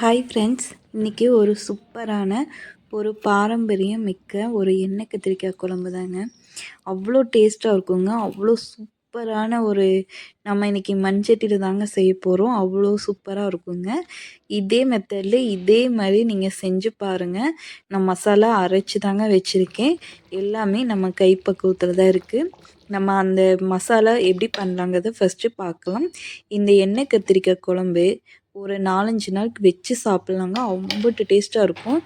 Hi friends இன்றைக்கி ஒரு சூப்பரான ஒரு பாரம்பரியம் மிக்க ஒரு எண்ணெய் கத்திரிக்காய் குழம்பு தாங்க. அவ்வளோ டேஸ்ட்டாக இருக்குங்க. அவ்வளோ சூப்பரான ஒரு நம்ம இன்றைக்கி மண்சட்டியில் தாங்க செய்ய போகிறோம் அவ்வளோ சூப்பராக இருக்குங்க. இதே மெத்தடில் இதே மாதிரி நீங்கள் செஞ்சு பாருங்கள் நான் மசாலா அரைச்சி தாங்க வச்சுருக்கேன். எல்லாமே நம்ம கைப்பக்குவத்தில் தான் இருக்குது நம்ம அந்த மசாலா எப்படி பண்ணலாங்கிறத ஃபஸ்ட்டு பார்க்கலாம். இந்த எண்ணெய் கத்திரிக்காய் குழம்பு ஒரு நாலஞ்சு நாளுக்கு வச்சு சாப்பிட்லாங்க. அவ்வளோட்டு டேஸ்ட்டாக இருக்கும்.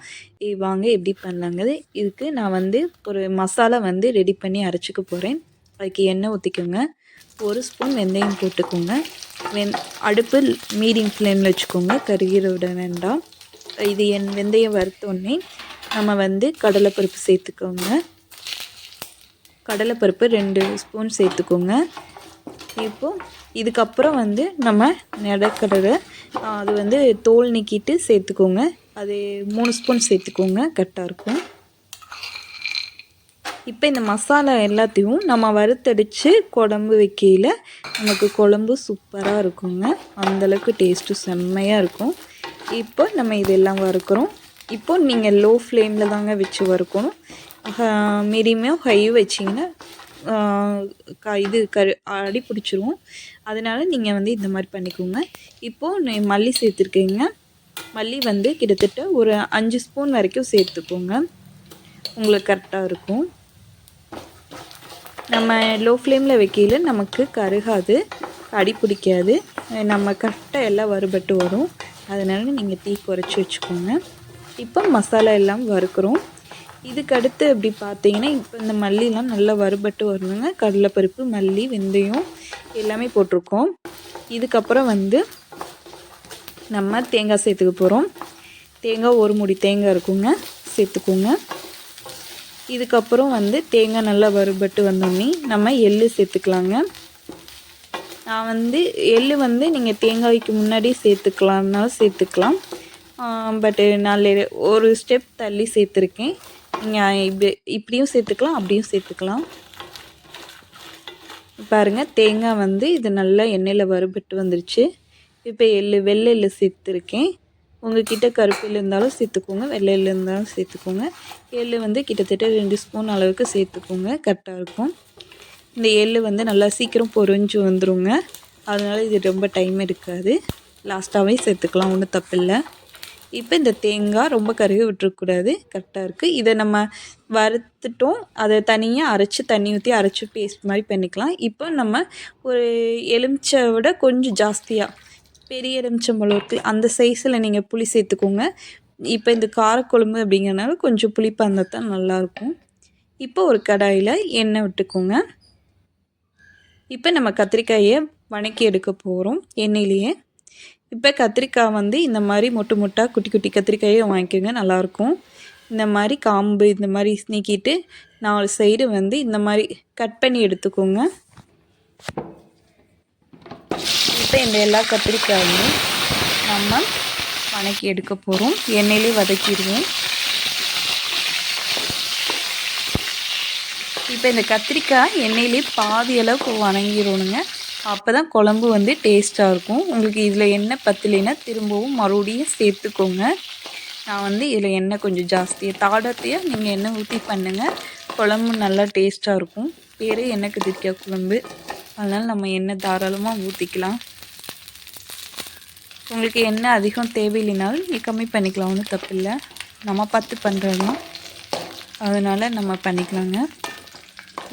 வாங்க எப்படி பண்ணலாங்கிறது. இதுக்கு நான் வந்து ஒரு மசாலா வந்து ரெடி பண்ணி அரைச்சிக்க போகிறேன் அதுக்கு எண்ணெய் ஊற்றிக்கோங்க ஒரு ஸ்பூன் வெந்தயம் போட்டுக்கோங்க. வெந் அடுப்பு மீடியம் ஃப்ளேமில் வச்சுக்கோங்க. கருகிற விட வேண்டாம். இது என் வெந்தயம் வறுத்தோடனே நம்ம வந்து கடலைப்பருப்பு சேர்த்துக்கோங்க. கடலைப்பருப்பு ரெண்டு ஸ்பூன் சேர்த்துக்கோங்க. இப்போது இதுக்கப்புறம் வந்து நம்ம நடக்கிறத அது வந்து தோல் நீக்கிட்டு சேர்த்துக்கோங்க. அது மூணு ஸ்பூன் சேர்த்துக்கோங்க கரெக்டாக இருக்கும். இப்போ இந்த மசாலா எல்லாத்தையும் நம்ம வறுத்தடித்து குழம்பு வைக்கையில் நமக்கு குழம்பு சூப்பராக இருக்குங்க. அந்தளவுக்கு டேஸ்ட்டு செம்மையாக இருக்கும். இப்போ நம்ம இதெல்லாம் வறுக்கிறோம். இப்போ நீங்கள் லோ ஃப்ளேமில் தாங்க வச்சு வறுக்கணும். மீடியமாக ஹை வச்சிங்கன்னா க இது கரு அடி பிடிச்சிரும். அதனால் நீங்கள் வந்து இந்த மாதிரி பண்ணிக்கோங்க. இப்போது மல்லி சேர்த்துருக்கீங்க. மல்லி வந்து கிட்டத்தட்ட ஒரு அஞ்சு ஸ்பூன் வரைக்கும் சேர்த்துக்கோங்க. உங்களுக்கு கரெக்டாக இருக்கும். நம்ம லோ ஃப்ளேமில் வைக்கையில் நமக்கு கருகாது. அடி பிடிக்காது. நம்ம கரெக்டாக எல்லாம் வறுபட்டு வரும். அதனால் நீங்கள் தீ குறைச்சி வச்சுக்கோங்க. இப்போ மசாலா எல்லாம் வறுக்கிறோம். இதுக்கு அடுத்து அப்படி பார்த்தீங்கன்னா இப்போ இந்த மல்லிலாம் நல்லா வறுபட்டு வரணுங்க. கடலைப்பருப்பு மல்லி வெந்தயம் எல்லாமே போட்டிருக்கோம். இதுக்கப்புறம் வந்து நம்ம தேங்காய் சேர்த்துக்க போகிறோம் தேங்காய் ஒரு முடி தேங்காய் இருக்குங்க. சேர்த்துக்கோங்க. இதுக்கப்புறம் வந்து தேங்காய் நல்லா வறுபட்டு வந்தோடனே நம்ம எள்ளு சேர்த்துக்கலாங்க. நான் வந்து எள்ளு வந்து நீங்கள் தேங்காய்க்கு முன்னாடி சேர்த்துக்கலாம்னாலும் சேர்த்துக்கலாம். பட்டு நான் ஒரு ஸ்டெப் தள்ளி சேர்த்துருக்கேன். இப்படி இப்படியும் சேர்த்துக்கலாம் அப்படியும் சேர்த்துக்கலாம். பாருங்கள் தேங்காய் வந்து இது நல்லா எண்ணெயில் வறுபட்டு வந்துருச்சு. இப்போ எள்ளு வெள்ளை எள்ளு சேர்த்துருக்கேன் உங்கள்கிட்ட கருப்பில் இருந்தாலும் சேர்த்துக்கோங்க வெள்ளை இருந்தாலும் சேர்த்துக்கோங்க. எள்ளு வந்து கிட்டத்தட்ட ரெண்டு ஸ்பூன் அளவுக்கு சேர்த்துக்கோங்க கரெக்டாக இருக்கும். இந்த எள்ளு வந்து நல்லா சீக்கிரம் பொறிஞ்சு வந்துடுங்க அதனால் இது ரொம்ப டைம் இருக்காது லாஸ்ட்டாகவே சேர்த்துக்கலாம் ஒன்றும் தப்பில்லை. இப்போ இந்த தேங்காய் ரொம்ப கருக விட்டுறக்கூடாது. கரெக்டாக இருக்குது இதை நம்ம வறுத்துட்டோம். அதை தனியாக அரைச்சி தண்ணி ஊற்றி அரைச்சி பேஸ்ட் மாதிரி பண்ணிக்கலாம். இப்போ நம்ம ஒரு எலுமிச்சை விட கொஞ்சம் ஜாஸ்தியாக பெரிய எலுமிச்சம்பழம் இருக்குது அந்த சைஸில் நீங்கள் புளி சேர்த்துக்கோங்க. இப்போ இந்த காரக்குழம்பு அப்படிங்கிறனால கொஞ்சம் புளிப்பாக இருந்தால் தான் நல்லாயிருக்கும் இப்போ ஒரு கடாயில் எண்ணெய் விட்டுக்கோங்க. இப்போ நம்ம கத்திரிக்காயை வணக்கி எடுக்க போகிறோம் எண்ணெயிலேயே. இப்போ கத்திரிக்காய் வந்து இந்த மாதிரி மொட்டு மொட்டாக குட்டி குட்டி கத்திரிக்காயும் வாங்கிக்கோங்க நல்லாயிருக்கும். இந்த மாதிரி காம்பு இந்த மாதிரி நீக்கிட்டு நாலு சைடு வந்து இந்த மாதிரி கட் பண்ணி எடுத்துக்கோங்க. இப்போ இந்த எல்லா கத்திரிக்காயும் நம்ம வணக்கி எடுக்க போகிறோம் எண்ணெயிலே வதக்கிடுவோம். இப்போ இந்த கத்திரிக்காய் எண்ணெயிலே பாதி அளவுக்கு வணங்கிடணுங்க. அப்போ தான் குழம்பு வந்து டேஸ்ட்டாக இருக்கும். உங்களுக்கு இதில் எண்ணெய் பத்தலைன்னா திரும்பவும் மறுபடியும் சேர்த்துக்கோங்க. நான் வந்து இதில் எண்ணெய் கொஞ்சம் ஜாஸ்தியாக தாடத்தையாக நீங்கள் எண்ணெய் ஊற்றி பண்ணுங்கள் குழம்பு நல்லா டேஸ்ட்டாக இருக்கும். பேரே எண்ணெய் கத்திரிக்காய் குழம்பு? அதனால் நம்ம எண்ணெய் தாராளமாக ஊற்றிக்கலாம் உங்களுக்கு எண்ணெய் அதிகம் தேவையில்லைனாலும் நீ கம்மி பண்ணிக்கலாம் ஒன்றும் தப்பில்லை. நம்ம பார்த்து பண்ணுறோம் அதனால் நம்ம பண்ணிக்கலாங்க.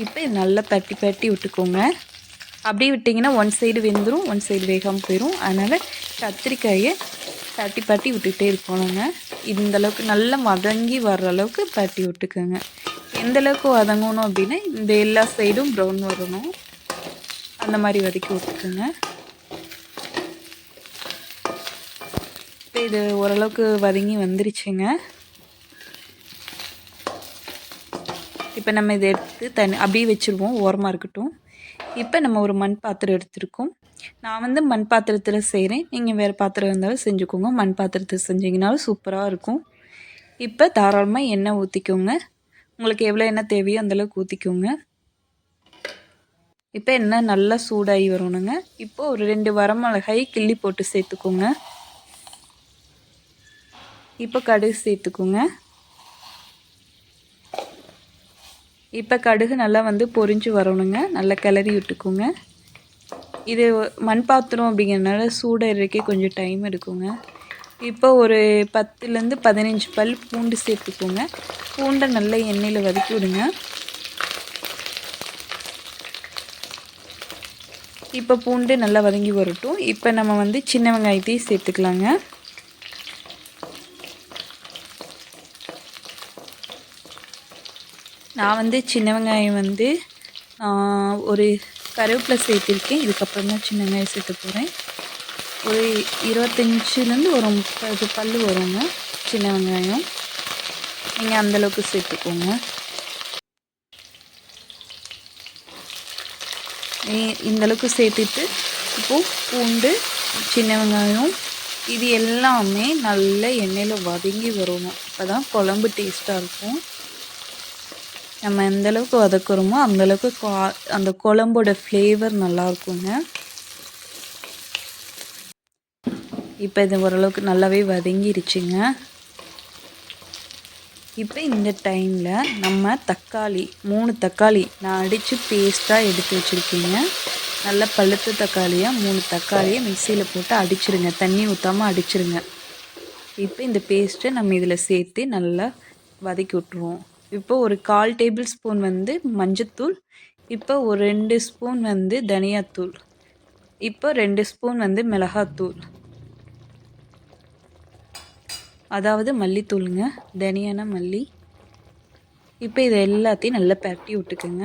இப்போ நல்லா தட்டி பட்டி விட்டுக்கோங்க. அப்படியே விட்டிங்கன்னா ஒன் சைடு வெந்துடும் ஒன் சைடு வேகாமல் போயிடும் அதனால் கத்திரிக்காயை தட்டி பட்டி விட்டுக்கிட்டே இருக்கணுங்க. இந்தளவுக்கு நல்லா வதங்கி வர்ற அளவுக்கு தட்டி விட்டுக்கோங்க. எந்தளவுக்கு வதங்கணும் அப்படின்னா இந்த எல்லா சைடும் ப்ரௌன் வரணும். அந்த மாதிரி வதக்கி விட்டுக்கோங்க. இப்போ இது ஓரளவுக்கு வதங்கி வந்துருச்சுங்க. இப்போ நம்ம இதை எடுத்து தனி அப்படியே வச்சுருவோம். ஓரமாக இருக்கட்டும். இப்போ நம்ம ஒரு மண் பாத்திரம் எடுத்திருக்கோம். நான் வந்து மண் பாத்திரத்தில் செய்கிறேன் நீங்கள் வேறு பாத்திரம் இருந்தாலும் செஞ்சுக்கோங்க. மண் பாத்திரத்தில் செஞ்சிங்கனாலும் சூப்பராக இருக்கும். இப்போ தாராளமாக எண்ணெய் ஊற்றிக்கோங்க உங்களுக்கு எவ்வளோ எண்ணெய் தேவையோ அந்தளவுக்கு ஊற்றிக்கோங்க இப்போ எண்ணெய் நல்லா சூடாகி வரணுங்க. இப்போ ஒரு ரெண்டு வரமிளகாய் கிள்ளி போட்டு சேர்த்துக்கோங்க. இப்போ கடுகு சேர்த்துக்குங்க. இப்போ கடுகு நல்லா வந்து பொரிஞ்சு வரணுங்க. நல்லா கிளறி விட்டுக்குங்க. இது மண் பாத்திரம் அப்படிங்கிறதுனால சூடறதுக்கே கொஞ்சம் டைம் எடுக்குங்க. இப்போ ஒரு பத்துலேருந்து பதினஞ்சு பல் பூண்டு சேர்த்துக்கோங்க. பூண்டை நல்லா எண்ணெயில் வதக்கி விடுங்க. இப்போ பூண்டு நல்லா வதங்கி வரட்டும். இப்போ நம்ம வந்து சின்ன வெங்காயத்தையும் சேர்த்துக்கலாங்க. நான் வந்து சின்ன வெங்காயம் வந்து ஒரு கருவேப்பிலை சேர்த்துருக்கேன். இதுக்கப்புறம் தான் சின்ன வெங்காயம் சேர்த்து போகிறேன் ஒரு இருபத்தஞ்சிலேருந்து ஒரு முப்பது பல் வருங்க சின்ன வெங்காயம். நீங்கள் அந்தளவுக்கு சேர்த்துக்கோங்க. இந்தளவுக்கு சேர்த்துட்டு இப்போது பூண்டு சின்ன வெங்காயம் இது எல்லாமே நல்ல எண்ணெயில் வதங்கி வரணும். அப்போ தான் குழம்பு டேஸ்ட்டாக இருக்கும். நம்ம எந்தளவுக்கு வதக்குறோமோ அந்தளவுக்கு அந்த குழம்போட ஃப்ளேவர் நல்லாயிருக்குங்க இப்போ இது ஓரளவுக்கு நல்லாவே வதங்கிருச்சுங்க. இப்போ இந்த டைமில் நம்ம தக்காளி மூணு தக்காளி நான் அடித்து பேஸ்ட்டாக எடுத்து வச்சுருக்கீங்க. நல்ல பழுத்த தக்காளியாக மூணு தக்காளியை மிக்சியில் போட்டு அடிச்சிருங்க. தண்ணி ஊற்றாமல் அடிச்சிருங்க. இப்போ இந்த பேஸ்ட்டை நம்ம இதில் சேர்த்து நல்லா வதக்கி விட்ருவோம் இப்போ ஒரு கால் டேபிள் ஸ்பூன் வந்து மஞ்சத்தூள் இப்போ ஒரு ரெண்டு ஸ்பூன் வந்து தனியாத்தூள் இப்போ ரெண்டு ஸ்பூன் வந்து மிளகாத்தூள். அதாவது மல்லித்தூளுங்க தனியான மல்லி. இப்போ இதை எல்லாத்தையும் நல்லா பரட்டி விட்டுக்குங்க.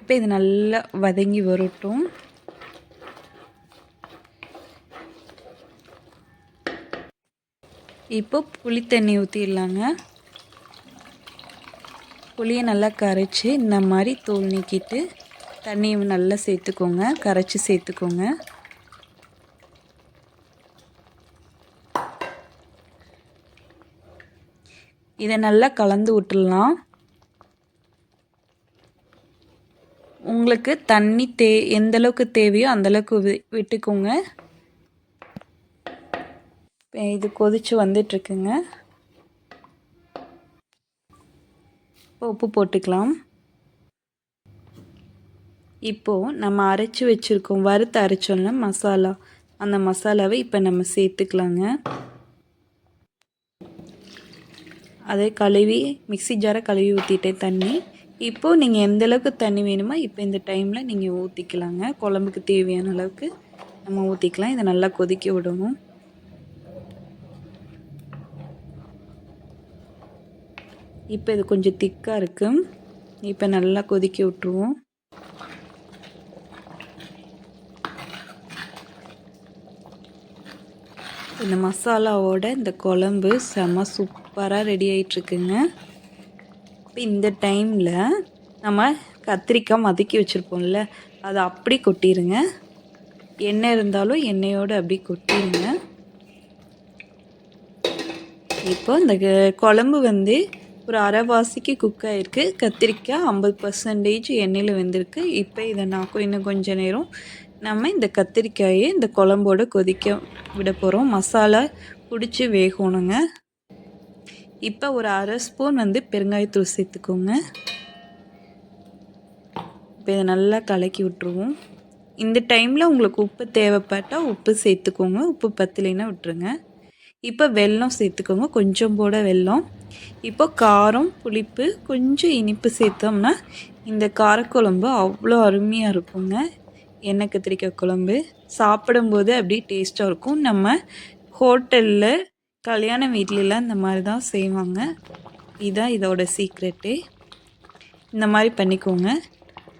இப்போ இது நல்லா வதங்கி வரட்டும். இப்போ புளி தண்ணி ஊற்றிடலாங்க புளியை நல்லா கரைச்சி இந்த மாதிரி தோல் நீக்கிட்டு தண்ணியை நல்லா சேர்த்துக்கோங்க. கரைச்சி சேர்த்துக்கோங்க. இதை நல்லா கலந்து விட்டுடலாம். உங்களுக்கு தண்ணி தே எந்த அளவுக்கு தேவையோ அந்தளவுக்கு வி விட்டுக்கோங்க. இது கொதித்து வந்துட்டுருக்குங்க. உப்பு போட்டுக்கலாம். இப்போது நம்ம அரைச்சி வச்சுருக்கோம் வறுத்து அரைச்சோம்ல மசாலா அந்த மசாலாவை இப்போ நம்ம சேர்த்துக்கலாங்க. அதே கழுவி மிக்சி ஜாரை கழுவி ஊற்றிட்டேன் தண்ணி. இப்போது நீங்கள் எந்த அளவுக்கு தண்ணி வேணுமோ இப்போ இந்த டைமில் நீங்கள் ஊற்றிக்கலாங்க குழம்புக்கு தேவையான அளவுக்கு நம்ம ஊற்றிக்கலாம் இதை நல்லா கொதிக்க விடணும். இப்போ இது கொஞ்சம் திக்காக இருக்குது இப்போ நல்லா கொதிக்க விட்ருவோம் இந்த மசாலாவோட இந்த குழம்பு செம சூப்பராக ரெடி ஆகிட்டுருக்குங்க இப்போ இந்த டைமில் நம்ம கத்திரிக்காய் மதக்கி வச்சுருப்போம்ல அதை அப்படி கொட்டிடுங்க எண்ணெய் இருந்தாலும் எண்ணெயோடு அப்படி கொட்டிடுங்க இப்போ இந்த குழம்பு வந்து ஒரு அரைவாசிக்கு குக் ஆகிருக்கு கத்திரிக்காய் ஐம்பது பர்சன்டேஜ் எண்ணெயில் வெந்திருக்கு. இப்போ இதை நான் இன்னும் கொஞ்சம் நேரம் நம்ம இந்த கத்திரிக்காயை இந்த குழம்போடு கொதிக்க விட போகிறோம் மசாலா பிடிச்சி வேகணுங்க. இப்போ ஒரு அரை ஸ்பூன் வந்து பெருங்காயத்தூள் சேர்த்துக்கோங்க. இப்போ இதை நல்லா கலக்கி விட்ருவோம் இந்த டைமில் உங்களுக்கு உப்பு தேவைப்பட்டால் உப்பு சேர்த்துக்கோங்க. உப்பு பத்தலைன்னா விட்டுருங்க. இப்போ வெல்லம் சேர்த்துக்கோங்க. கொஞ்சம் போட வெல்லம். இப்போ காரம் புளிப்பு கொஞ்சம் இனிப்பு சேர்த்தோம்னா இந்த காரக்குழம்பு அவ்வளோ அருமையாக இருக்குங்க. எண்ணெய் கத்திரிக்காய் குழம்பு. சாப்பிடும்போது அப்படியே டேஸ்ட்டாக இருக்கும். நம்ம ஹோட்டலில் கல்யாண வீட்லலாம் இந்த மாதிரி தான் செய்வாங்க. இதுதான் இதோட சீக்ரெட்டு இந்த மாதிரி பண்ணிக்கோங்க.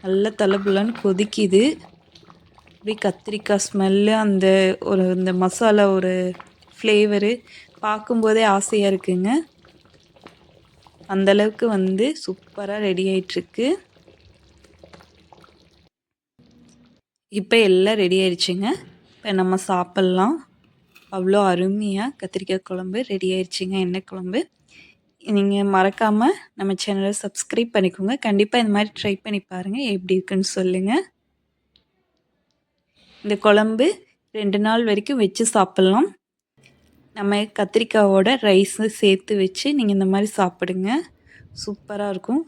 நல்லா தலைப்புலன்னு கொதிக்குது. அப்படியே கத்திரிக்காய் ஸ்மெல்லு அந்த ஒரு இந்த மசாலா ஒரு ஃப்ளேவரு பார்க்கும்போதே ஆசையாக இருக்குங்க. அந்தளவுக்கு வந்து சூப்பராக ரெடி ஆகிட்டுருக்கு இப்போ எல்லாம் ரெடி ஆயிடுச்சுங்க. இப்போ நம்ம சாப்பிட்லாம். அவ்வளோ அருமையாக கத்திரிக்காய் குழம்பு ரெடி ஆயிடுச்சுங்க எண்ணெய் குழம்பு. நீங்கள் மறக்காமல் நம்ம சேனலை சப்ஸ்கிரைப் பண்ணிக்கோங்க. கண்டிப்பாக இந்த மாதிரி ட்ரை பண்ணி பாருங்கள் எப்படி இருக்குன்னு சொல்லுங்கள் இந்த குழம்பு ரெண்டு நாள் வரைக்கும் வச்சு சாப்பிட்லாம். நம்ம கத்திரிக்காவோட ரைஸு சேர்த்து வச்சு நீங்கள் இந்த மாதிரி சாப்பிடுங்க. சூப்பராக இருக்கும்.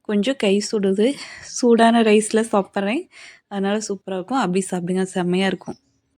கொஞ்சம் கை சுடுது. சூடான ரைஸில் சாப்பிட்றேன். அதனால் சூப்பராக இருக்கும். அப்படி சாப்பிடுங்க. செம்மையாக இருக்கும்.